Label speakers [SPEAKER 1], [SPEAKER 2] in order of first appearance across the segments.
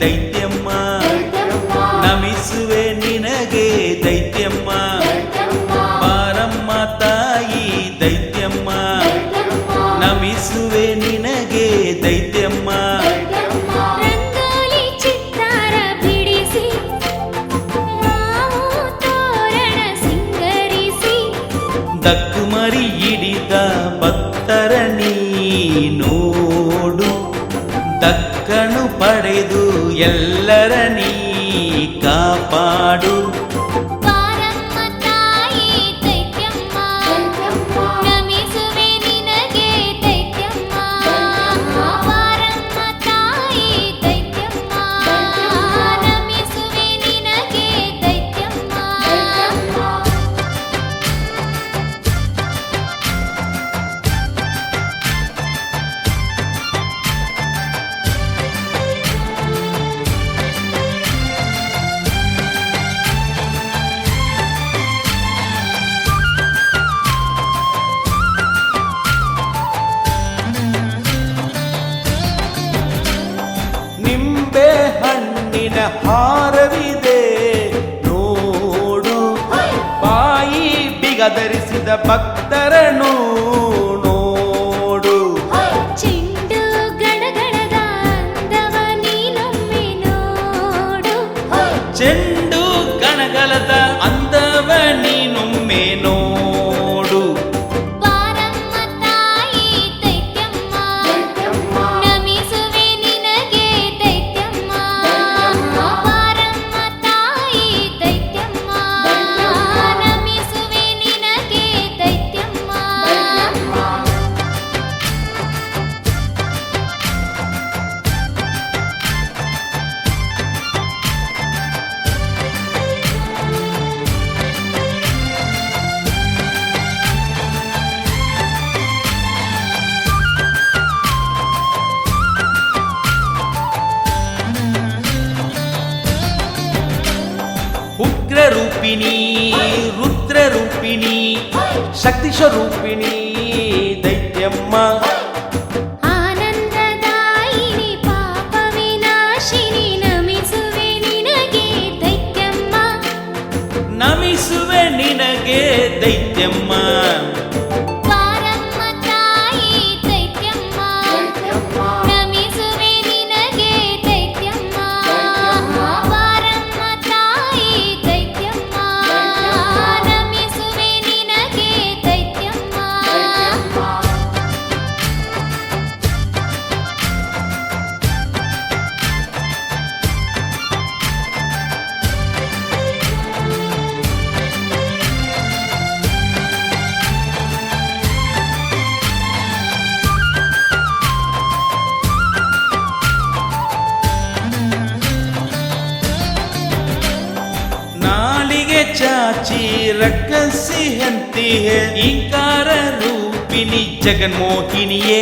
[SPEAKER 1] దైత్యం ದಕ್ಕನು ಪಡೆದು ಎಲ್ಲರ ನೀ ಕಾಪಾಡು. ಬಿಗದರಿಸಿದ ಭಕ್ತರನು ನೋಡು.
[SPEAKER 2] ಚೆಂಡು ಗಡಗಡದ ಅಂದವ ನೀನೊಮ್ಮೆ ನೋಡು.
[SPEAKER 1] ಚೆಂಡು ಗಣಗಲದ ಉಗ್ರ ರೂಪಿಣಿ ರುದ್ರ ರೂಪಿಣಿ ಚಾಚಿ ರಕ್ಕಸಿ ಹಂತಿಯೇ ಇಂಕಾರ ರೂಪಿಣಿ ಜಗನ್ಮೋಹಿನಿಯೇ.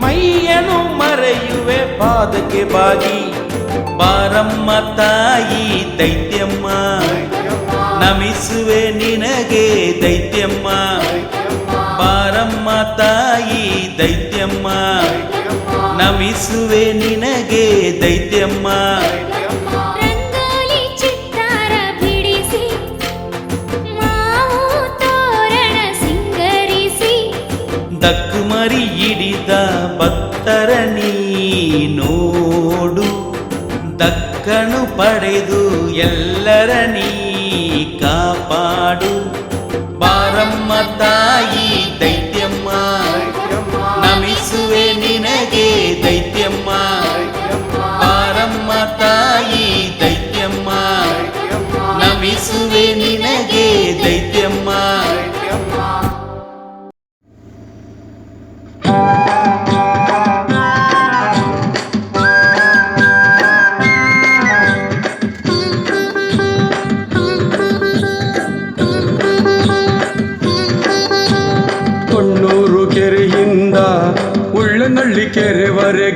[SPEAKER 2] ಮೈಯನ್ನು ಮರೆಯುವೆ ಪಾದಕ್ಕೆ ಬಾಗಿ.
[SPEAKER 1] ಬಾರಮ್ಮ ತಾಯಿ ದೈತ್ಯಮ್ಮ ನಮಿಸುವೆ ನಿನಗೆ ದೈತ್ಯಮ್ಮ. ಬಾರಮ್ಮ ತಾಯಿ ದೈತ್ಯಮ್ಮ. ನಮಿಸುವೆ ನಿನಗೆ ದೈತ್ಯಮ್ಮ.
[SPEAKER 2] ರಂಗೋಲಿ ಚಿತ್ತಾರ ಬಿಡಿಸಿ ಮಾವು ತೋರಣ ಸಿಂಗರಿಸಿ.
[SPEAKER 1] ದಕ್ಕು ಮರಿ ಹಿಡಿದ ಭಕ್ತರ ನೀ ನೋಡು. ದಕ್ಕನು ಪಡೆದು ಎಲ್ಲರ ನೀ ಕಾಪಾಡು. ಬಾರಮ್ಮ ತಾಯಿ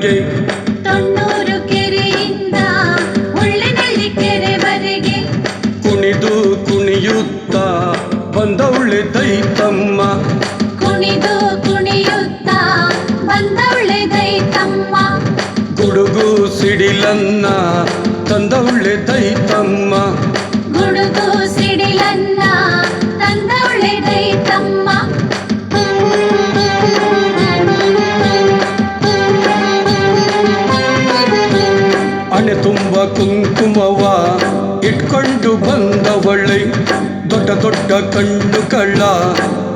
[SPEAKER 3] ಕೆರೆವರೆಗೆ
[SPEAKER 2] ತೊಣ್ಣೂರು ಕೆರೆಯಿಂದ ಉಳ್ಳಿನಲ್ಲಿ ಕೆರೆವರೆಗೆ.
[SPEAKER 3] ಕುಣಿದು ಕುಣಿಯುತ್ತ ಬಂದವಳೆ ದೈತಮ್ಮ.
[SPEAKER 2] ಕುಣಿದು ಕುಣಿಯುತ್ತ
[SPEAKER 3] ಬಂದ ಉಳ್ಳೆ ದೈತಮ್ಮ.
[SPEAKER 2] ಗುಡುಗು ಸಿಡಿಲನ್ನ ತಂದವಳೆ ದೈತಮ್ಮ.
[SPEAKER 3] ಕುಂಕುಮವ ಇಟ್ಕೊಂಡು ಬಂದವಳೆ ದೊಡ್ಡ ದೊಡ್ಡ ಕಣ್ಣು ಕಳ್ಳ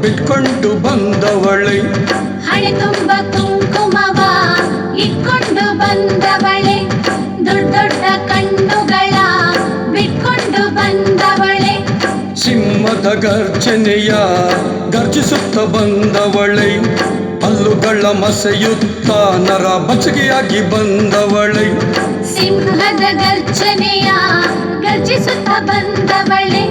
[SPEAKER 3] ಬಿಟ್ಕೊಂಡು ಬಂದವಳೆ.
[SPEAKER 4] ಹಣೆ ತುಂಬ ಕುಂಕುಮವ ಇಟ್ಕೊಂಡು ಬಂದವಳೆ ದೊಡ್ಡ ದೊಡ್ಡ ಕಣ್ಣುಗಳ ಬಿಟ್ಕೊಂಡು ಬಂದವಳೆ.
[SPEAKER 3] ಸಿಂಹದ ಗರ್ಜನೆಯ ಗರ್ಜಿಸುತ್ತ ಬಂದವಳೆ ಹಲ್ಲುಗಳ ಮಸೆಯುತ್ತ ನರ ಬಚಗಿಯಾಗಿ ಬಂದವಳೆ.
[SPEAKER 4] ಸಿಂಹದ ಗರ್ಜನೆಯ ಗರ್ಜಿಸುತ್ತ ಬಂದವಳೆ.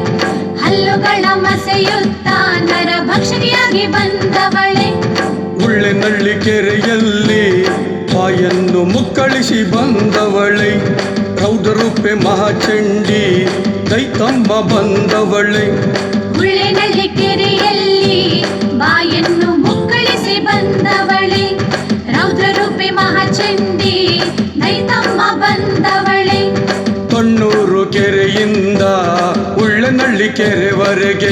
[SPEAKER 4] ಹಲ್ಲುಗಳ ಮಸೆಯುತ್ತ ನರ ಭಕ್ಷಕಿಯಾಗಿ ಬಂದವಳೆ.
[SPEAKER 3] ಉಳ್ಳೆನಳ್ಳಿ ಕೆರೆಯಲ್ಲಿ ಬಾಯನ್ನು ಮುಕ್ಕಳಿಸಿ ಬಂದವಳೆ. ರೌದ್ರೂಪೆ ಮಹಾಚಂಡಿ ಕೈತಂಬ ಬಂದವಳೆ.
[SPEAKER 4] ಹುಳ್ಳಿನಲ್ಲಿ ಕೆರೆಯಲ್ಲಿ
[SPEAKER 3] ಉಳ್ಳೆನಳ್ಳಿ ಕೆರೆವರೆಗೆ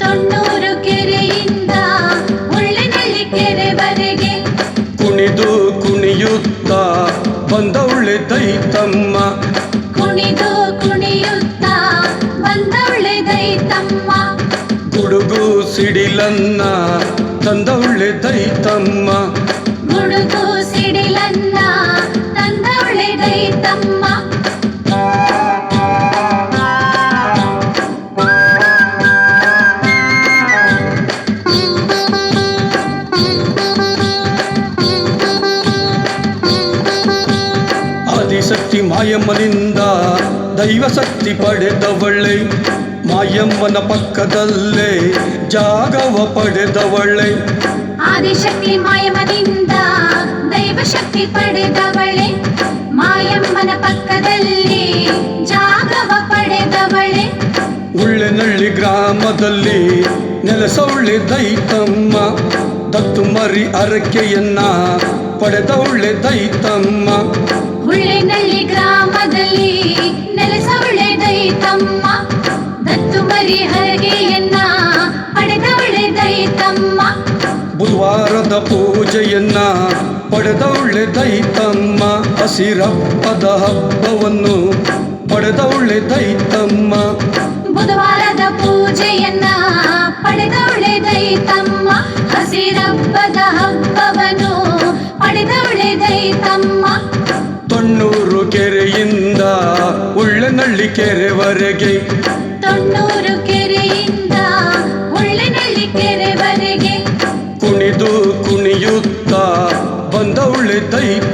[SPEAKER 4] ತೊಣ್ಣೂರು ಕೆರೆಯಿಂದ ಹುಳ್ಳಿನಲ್ಲಿ ಕೆರೆವರೆಗೆ
[SPEAKER 3] ಕುಣಿದು ಕುಣಿಯುತ್ತ ಬಂದವಳೆ ದೈತಮ್ಮ.
[SPEAKER 4] ಕುಣಿದು ಕುಣಿಯುತ್ತ ಬಂದವಳೆ ದೈತಮ್ಮ.
[SPEAKER 3] ಗುಡುಗು ಸಿಡಿಲನ್ನ ತಂದವಳೆ ದೈತಮ್ಮ.
[SPEAKER 4] ಗುಡುಗು ಸಿಡಿಲನ್ನ ತಂದವಳೆ ದೈತಮ್ಮ.
[SPEAKER 3] ಮಾಯಮ್ಮನಿಂದ ದೈವ ಶಕ್ತಿ ಪಡೆದವಳೆ. ಮಾಯಮ್ಮನ ಪಕ್ಕದಲ್ಲೇ ಜಾಗವ ಪಡೆದವಳೆ.
[SPEAKER 4] ಆದಿಶಕ್ತಿ ಮಾಯಮ್ಮನಿಂದ ದೈವಶಕ್ತಿ ಪಡೆದವಳೆ. ಮಾಯಮ್ಮನ ಪಕ್ಕದಲ್ಲಿ ಜಾಗವ ಪಡೆದವಳೆ.
[SPEAKER 3] ಉಳ್ಳೆನಳ್ಳಿ ಗ್ರಾಮದಲ್ಲಿ ನೆಲೆಸವಳೆ ದೈತಮ್ಮ. ದತ್ತು ಮರಿ ಅರಕೆಯನ್ನ ಪಡೆದವಳೆ ದೈತಮ್ಮ.
[SPEAKER 4] ಹುಳ್ಳಿನಲ್ಲಿ ಗ್ರಾಮದಲ್ಲಿ ನೆಲೆಸವಳೆ ದೈತಮ್ಮ. ದತ್ತು ಮರಿ ಹರಗೆಯನ್ನ ಪಡೆದವಳೆ ದೈತಮ್ಮ.
[SPEAKER 3] ಬುಧವಾರದ ಪೂಜೆಯನ್ನ ಪಡೆದವಳೆ ದೈತಮ್ಮ. ಹಸಿರಪ್ಪದ ಹಬ್ಬವನ್ನು ಪಡೆದವಳೆ ದೈತಮ್ಮ.
[SPEAKER 4] ಬುಧವಾರದ ಪೂಜೆಯನ್ನ ಪಡೆದವಳೆ ದೈತಮ್ಮ. ಹಸಿರಪ್ಪದ ಹಬ್ಬವನ್ನು ಪಡೆದವಳೆ ದೈತಮ್ಮ.
[SPEAKER 3] ತೊಣ್ಣೂರು ಕೆರೆಯಿಂದ ಉಳ್ಳನಳ್ಳಿ ಕೆರೆವರೆಗೆ.
[SPEAKER 4] ತೊಣ್ಣೂರು ಕೆರೆಯಿಂದ ಉಳ್ಳನಳ್ಳಿ ಕೆರೆವರೆಗೆ.
[SPEAKER 3] ಕುಣಿದು ಕುಣಿಯುತ್ತ ಒಳ್ಳೆ ದೈತಮ್ಮ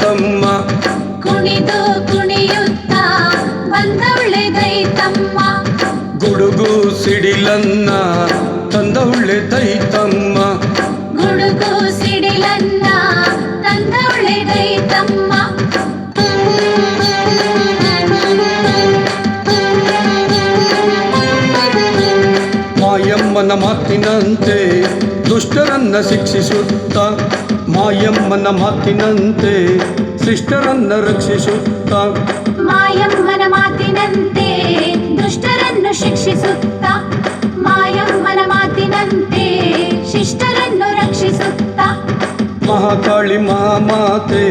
[SPEAKER 3] ಮಾತಿನಂತೆ ದುಷ್ಟರನ್ನ ಶಿಕ್ಷಿಸುತ್ತ ಮಾಯಮ್ಮನ ಮಾತಿನಂತೆ ಶಿಷ್ಟರನ್ನ ರಕ್ಷಿಸುತ್ತ
[SPEAKER 4] ಮಾಯಮ್ಮನ ಮಾತಿನಂತೆ ದುಷ್ಟರನ್ನು ಶಿಕ್ಷಿಸುತ್ತ ಮಾಯಮ್ಮನ ಮಾತಿನಂತೆ ಶಿಷ್ಟರನ್ನು ರಕ್ಷಿಸುತ್ತ
[SPEAKER 3] ಮಹಾಕಾಳಿ ಮಹಾಮಾತೆ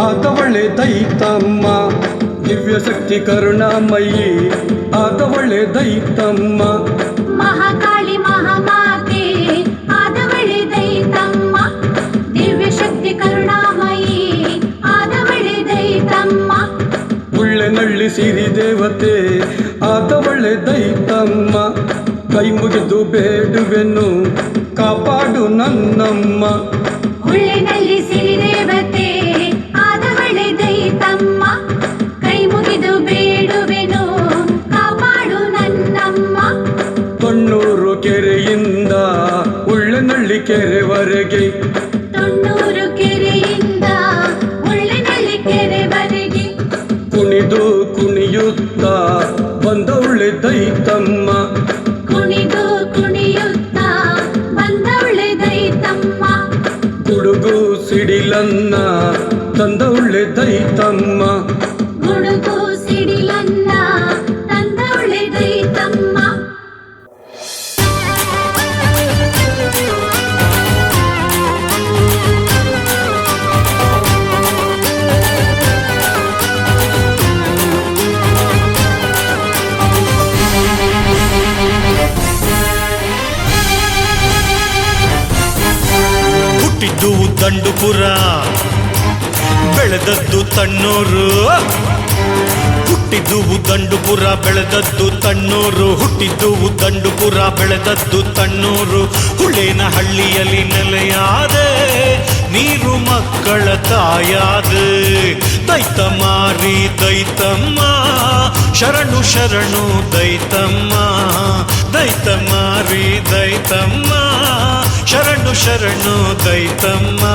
[SPEAKER 3] ಆದವಳೆ ದೈತಮ್ಮ ದಿವ್ಯ ಶಕ್ತಿ ಕರುಣಾಮಯಿ ಆದವಳೆ ದೈತಮ್ಮ ಮುಗಿದು ಬೇಡುವೆನು ಕಾಪಾಡು ನನ್ನಮ್ಮ.
[SPEAKER 4] ಹುಳಿನಲ್ಲಿ ಸಿರಿದೇವತೆ ಆದವಳೆ ದೈತಮ್ಮ. ಕೈ ಮುಗಿದು ಬೇಡುವೆನು ಕಾಪಾಡು ನನ್ನಮ್ಮ.
[SPEAKER 3] ತೊಣ್ಣೂರು ಕೆರೆಯಿಂದ ಉಳ್ಳೆನಳ್ಳಿ ಕೆರೆವರೆಗೆ
[SPEAKER 5] ಬೆಳೆದದ್ದು ತಣ್ಣೂರು. ಹುಟ್ಟಿದ್ದು ದಂಡುಪುರ, ಬೆಳೆದದ್ದು ತಣ್ಣೂರು. ಹುಟ್ಟಿದ್ದು ದಂಡುಪುರ, ಬೆಳೆದದ್ದು ತಣ್ಣೂರು. ಹುಳೇನ ಹಳ್ಳಿಯಲ್ಲಿ ನೆಲೆಯಾದೆ, ನೀರು ಮಕ್ಕಳ ತಾಯಾದೆ. ದೈತ ಮಾರಿ ದೈತಮ್ಮ, ಶರಣು ಶರಣು ದೈತಮ್ಮ. ದೈತ ಮಾರಿ ದೈತಮ್ಮ, ಶರಣು ಶರಣು ದೈತಮ್ಮ.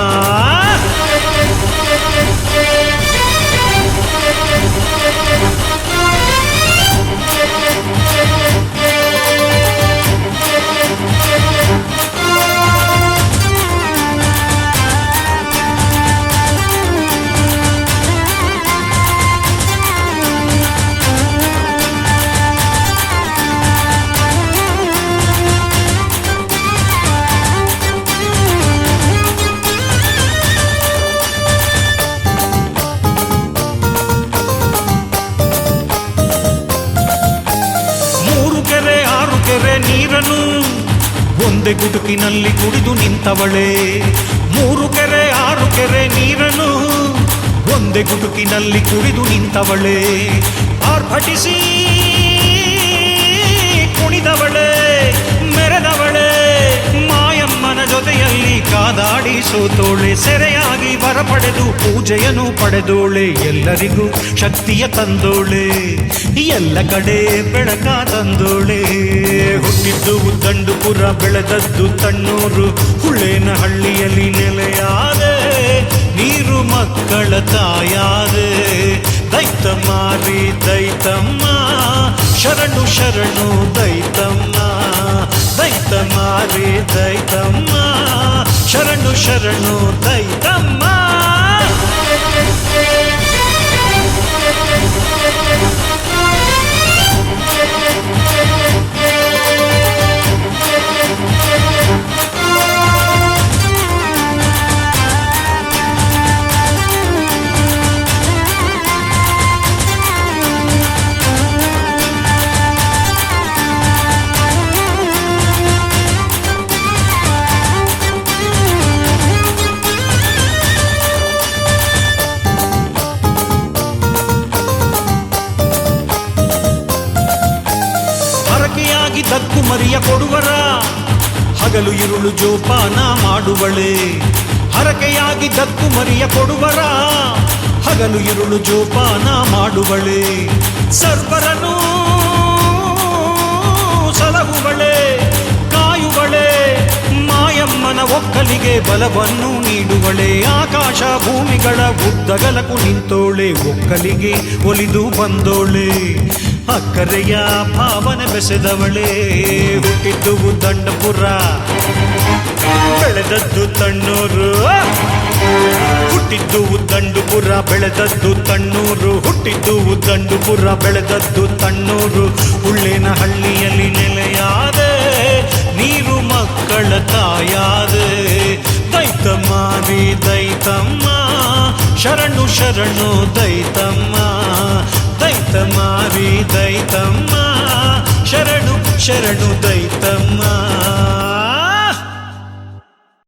[SPEAKER 5] ಒಂದೇ ಗುಟುಕಿನಲ್ಲಿ ಕುಡಿದು ನಿಂತವಳೆ. ಮೂರು ಕೆರೆ, ಆರು ಕೆರೆ ನೀರನ್ನು ಒಂದೇ ಗುಟುಕಿನಲ್ಲಿ ಕುಡಿದು ನಿಂತವಳೆ. ಆರ್ಭಟಿಸಿ ಕುಣಿದವಳೆ. ಸೋತೋಳೆ ಸೆರೆಯಾಗಿ ವರ ಪಡೆದು, ಪೂಜೆಯನ್ನು ಪಡೆದೋಳೆ. ಎಲ್ಲರಿಗೂ ಶಕ್ತಿಯ ತಂದೋಳೆ. ಎಲ್ಲ ಕಡೆ ಬೆಳಕ ತಂದೋಳೆ. ಹುಟ್ಟಿದ್ದು ದಂಡುಪುರ ಬೆಳೆದದ್ದು ತಣ್ಣೂರು. ಹುಳೇನ ಹಳ್ಳಿಯಲ್ಲಿ ನೆಲೆಯಾದೆ, ನೀರು ಮಕ್ಕಳ ತಾಯಾದೆ. ದೈತ ಮಾರಿ ದೈತಮ್ಮ. ಶರಣು ಶರಣು, ದೈತಮ್ಮ. ದೈತ ಮಾರಿ ದೈತಮ್ಮ. ಶರಣು ಶರಣು ದೈತಮ್ಮ ಹಗಲು ಇರುಳು ಜೋಪಾನ ಮಾಡುವಳೆ. ಹರಕೆಯಾಗಿ ದಕ್ಕು ಮರಿಯ ಕೊಡುವರ. ಹಗಲು ಇರುಳು ಜೋಪಾನ ಮಾಡುವಳೆ. ಸರ್ವರನು ಸಲಹುವಳೆ, ಕಾಯುವಳೆ. ಮಾಯಮ್ಮನ ಒಕ್ಕಲಿಗೆ ಬಲವನ್ನು ನೀಡುವಳೆ. ಆಕಾಶ ಭೂಮಿಗಳ ಉದ್ದಗಲಕು ನಿಂತೋಳೆ, ಒಕ್ಕಲಿಗೆ ಒಲಿದು ಬಂದೋಳೆ. ಅಕ್ಕರೆಯ ಭಾವನೆ ಬೆಸೆದವಳೇ, ಹುಟ್ಟಿದ್ದು ದಂಡಪುರ ಬೆಳೆದದ್ದು ತಣ್ಣೂರು. ಹುಟ್ಟಿದ್ದು ದಂಡುಪುರ ಬೆಳೆದದ್ದು ತಣ್ಣೂರು. ಹುಟ್ಟಿದ್ದು ದಂಡುಪುರ ಬೆಳೆದದ್ದು ತಣ್ಣೂರು. ಉಳ್ಳಿನ ಹಳ್ಳಿಯಲ್ಲಿ ನೆಲೆಯಾದೆ, ನೀರು ಮಕ್ಕಳ ತಾಯಾದೆ. ದೈತಮ್ಮ ದೈತಮ್ಮ, ಶರಣು ಶರಣು ದೈತಮ್ಮ. ದೈತ ಮಾರಿ ದೈತಮ್ಮ ಶರಣು ಶರಣು ದೈತಮ್ಮ